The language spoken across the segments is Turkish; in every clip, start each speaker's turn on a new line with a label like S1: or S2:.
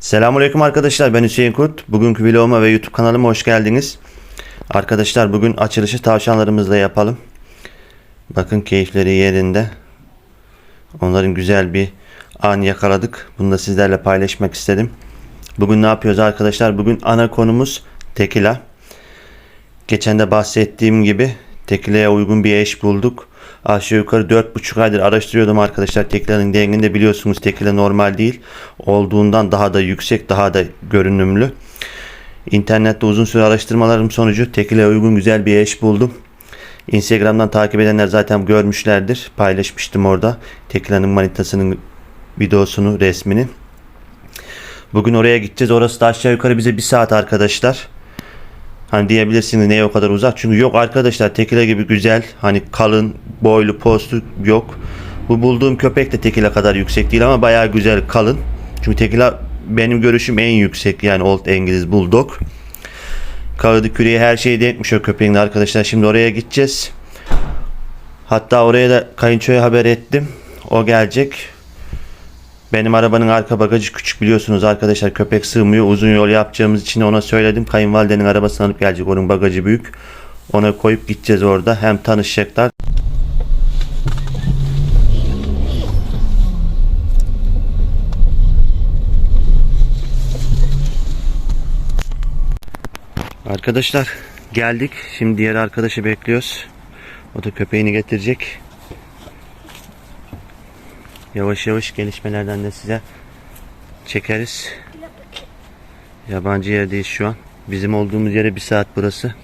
S1: Selamünaleyküm arkadaşlar ben Hüseyin Kurt. Bugünkü vloguma ve YouTube kanalıma hoş geldiniz. Arkadaşlar bugün açılışı tavşanlarımızla yapalım. Bakın keyifleri yerinde. Onların güzel bir an yakaladık. Bunu da sizlerle paylaşmak istedim. Bugün ne yapıyoruz arkadaşlar? Bugün ana konumuz tekila. Geçen de bahsettiğim gibi tekileye uygun bir eş bulduk. Aşağı yukarı 4,5 aydır araştırıyordum arkadaşlar. Tekilanın dengini de biliyorsunuz tekila normal değil. Olduğundan daha da yüksek, daha da görünümlü. İnternette uzun süre araştırmalarım sonucu tekileye uygun güzel bir eş buldum. Instagram'dan takip edenler zaten görmüşlerdir. Paylaşmıştım orada. Tekilanın manitasının videosunu, resmini. Bugün oraya gideceğiz. Orası da aşağı yukarı bize bir saat arkadaşlar. Hani diyebilirsiniz neye o kadar uzak? Çünkü yok arkadaşlar tekila gibi güzel hani kalın boylu postu yok. Bu bulduğum köpek de tekila kadar yüksek değil ama bayağı güzel kalın. Çünkü tekila benim görüşüm en yüksek yani Old İngiliz Bulldog. Kağıdı küreği her şeyi denkmiş o köpeğin arkadaşlar. Şimdi oraya gideceğiz. Hatta oraya da kayınçoya haber ettim. O gelecek. Benim arabanın arka bagajı küçük biliyorsunuz arkadaşlar köpek sığmıyor. Uzun yol yapacağımız için ona söyledim. Kayınvalidenin arabasını alıp gelecek. Onun bagajı büyük. Ona koyup gideceğiz orada. Hem tanışacaklar. Arkadaşlar geldik. Şimdi diğer arkadaşı bekliyoruz. O da köpeğini getirecek. Yavaş yavaş gelişmelerden de size çekeriz. Yabancı yerdeyiz şu an. Bizim olduğumuz yere bir saat burası.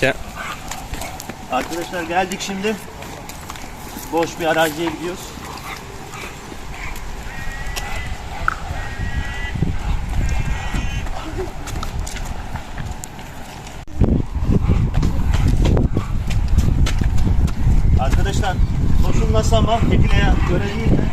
S1: Gel. Arkadaşlar geldik şimdi. Boş bir araziye gidiyoruz. Arkadaşlar koşul nasıl ama tekileye göre değil mi?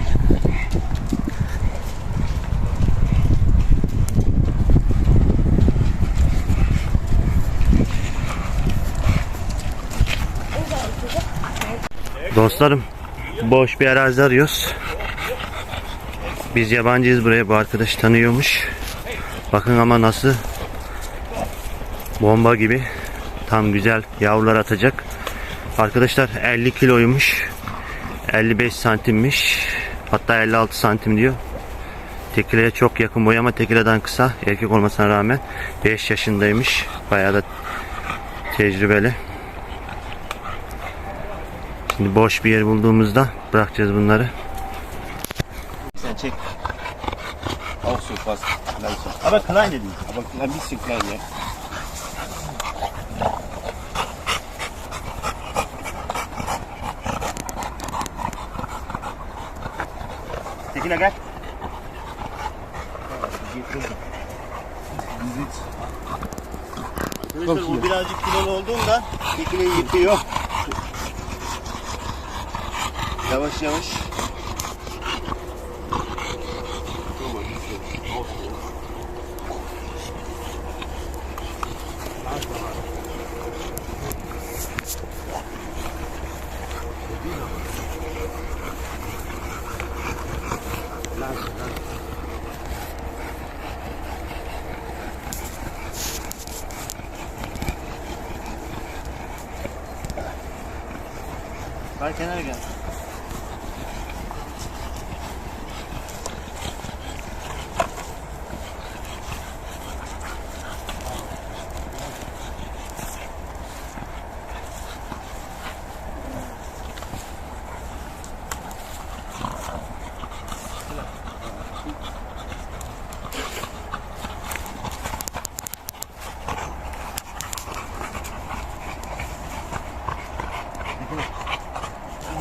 S1: Dostlarım boş bir arazi arıyoruz. Biz yabancıyız buraya bu arkadaş tanıyormuş. Bakın ama nasıl bomba gibi tam güzel yavrular atacak. Arkadaşlar 50 kiloymuş. 55 santimmiş. Hatta 56 santim diyor. Tekileye çok yakın boy ama tekileden kısa. Erkek olmasına rağmen 5 yaşındaymış. Bayağı da tecrübeli. Şimdi boş bir yer bulduğumuzda bırakacağız bunları. Sen çek.
S2: Auch so fast.
S1: Ama klein dedim.
S2: Aber ein bisschen klein, ja.
S1: Tekile gel. Arkadaşlar bu birazcık kilolu olduğunda tekileyi yıkıyor. Yavaş yavaş. Gel kenara gel.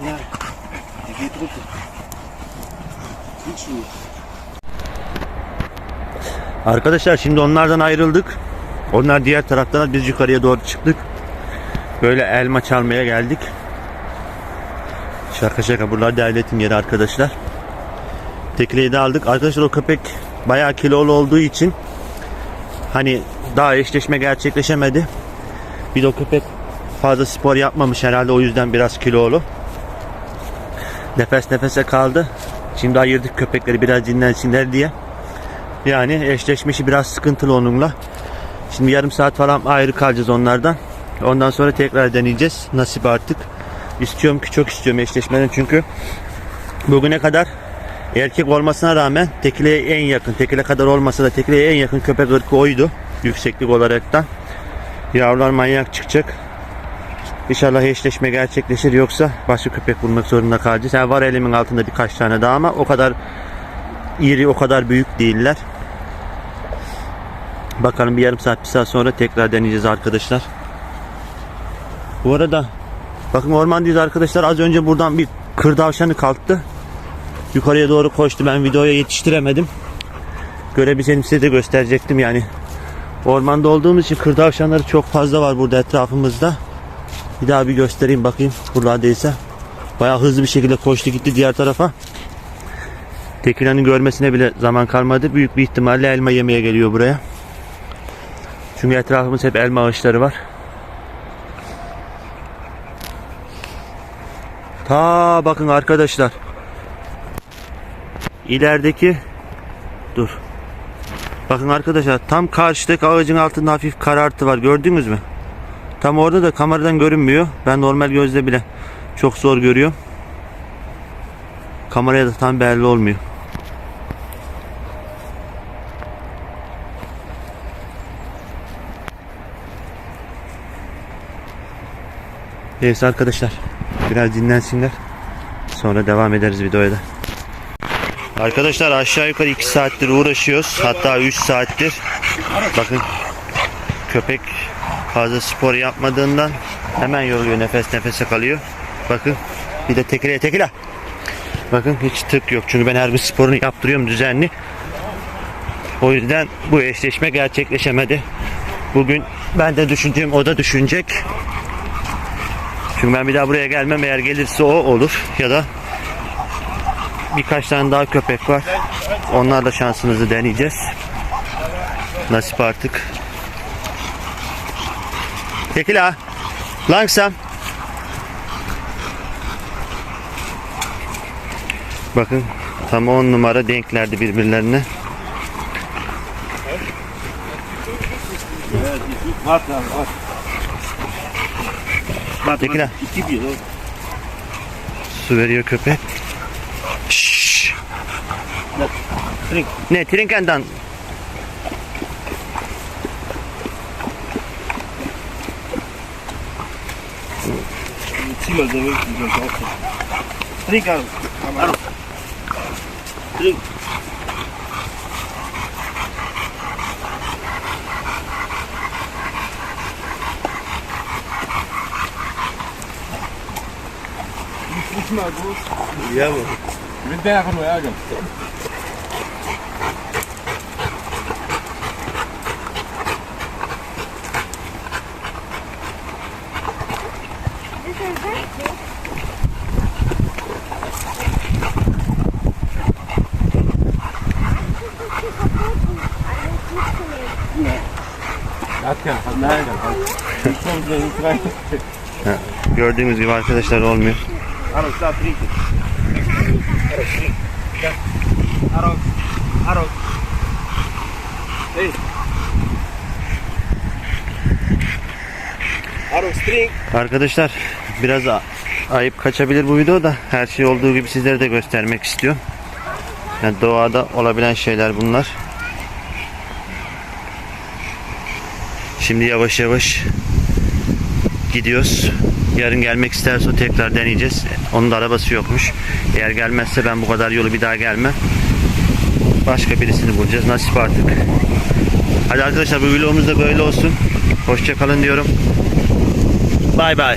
S2: Ja, runter. Hiç iyi.
S1: Arkadaşlar şimdi onlardan ayrıldık. Onlar diğer taraftan biz yukarıya doğru çıktık. Böyle elma çalmaya geldik. Şaka şaka buralar devletin yeri arkadaşlar. Tekleyi de aldık. Arkadaşlar o köpek bayağı kilolu olduğu için hani daha eşleşme gerçekleşemedi. Bir de o köpek fazla spor yapmamış herhalde o yüzden biraz kilolu. Nefes nefese kaldı. Şimdi ayırdık köpekleri biraz dinlensinler diye. Yani eşleşmesi biraz sıkıntılı onunla. Şimdi yarım saat falan ayrı kalacağız onlardan. Ondan sonra tekrar deneyeceğiz. Nasip artık. İstiyorum ki çok istiyorum eşleşmeden çünkü bugüne kadar erkek olmasına rağmen tekileye en yakın, tekile kadar olmasa da tekileye en yakın köpek ırkı oydu. Yükseklik olaraktan. Yavrular manyak çıkacak. İnşallah eşleşme gerçekleşir yoksa başka köpek bulmak zorunda kalacağız. Yani var elimin altında birkaç tane daha ama o kadar iri, o kadar büyük değiller. Bakalım bir yarım saat, bir saat sonra tekrar deneyeceğiz arkadaşlar. Bu arada bakın ormandayız arkadaşlar. Az önce buradan bir kır tavşanı kalktı. Yukarıya doğru koştu. Ben videoya yetiştiremedim. Görebilseydim size de gösterecektim yani. Ormanda olduğumuz için kır tavşanları çok fazla var burada etrafımızda. Bir daha bir göstereyim bakayım buralardaysa. Bayağı hızlı bir şekilde koştu gitti diğer tarafa. Tekilan'ın görmesine bile zaman kalmadı. Büyük bir ihtimalle elma yemeye geliyor buraya. Çünkü etrafımız hep elma ağaçları var. Ta bakın arkadaşlar. İlerideki dur. Bakın arkadaşlar tam karşıdaki ağacın altında hafif karartı var. Gördünüz mü? Tam orada da kameradan görünmüyor. Ben normal gözle bile çok zor görüyorum. Kameraya da tam belli olmuyor. Neyse arkadaşlar. Biraz dinlensinler. Sonra devam ederiz videoya da. Arkadaşlar aşağı yukarı 2 saattir uğraşıyoruz. Hatta 3 saattir. Bakın köpek fazla spor yapmadığından hemen yoruluyor. Nefes nefese kalıyor. Bakın bir de tekile tekile. Bakın hiç tık yok. Çünkü ben her gün sporunu yaptırıyorum düzenli. O yüzden bu eşleşme gerçekleşemedi. Bugün ben de düşündüğüm o da düşünecek. Çünkü ben bir daha buraya gelmem eğer gelirse o olur ya da birkaç tane daha köpek var. Onlarla şansımızı deneyeceğiz. Nasip artık. Tekila. Langsam. Bakın tam 10 numara denklerdi birbirlerine. Tekila.
S2: warte. Ich gebe dir, so.
S1: Su veriyor köpek. Şşş. Ne trinkendan.
S2: cima da noite de Jantota. Trigo, Aro. Aro. Trigo. Ja,
S1: Mann.
S2: Mit der einfach nur. Aaron. Aaron. Hey. Aaron, drink.
S1: Arkadaşlar biraz ayıp kaçabilir bu videoda. Her şey olduğu gibi sizlere de göstermek istiyorum. Yani doğada olabilen şeyler bunlar. Şimdi yavaş yavaş gidiyoruz. Yarın gelmek isterse tekrar deneyeceğiz. Onun da arabası yokmuş. Eğer gelmezse ben bu kadar yolu bir daha gelmem. Başka birisini bulacağız. Nasip artık. Hadi arkadaşlar bu vlogumuz da böyle olsun. Hoşça kalın diyorum. Bay bay.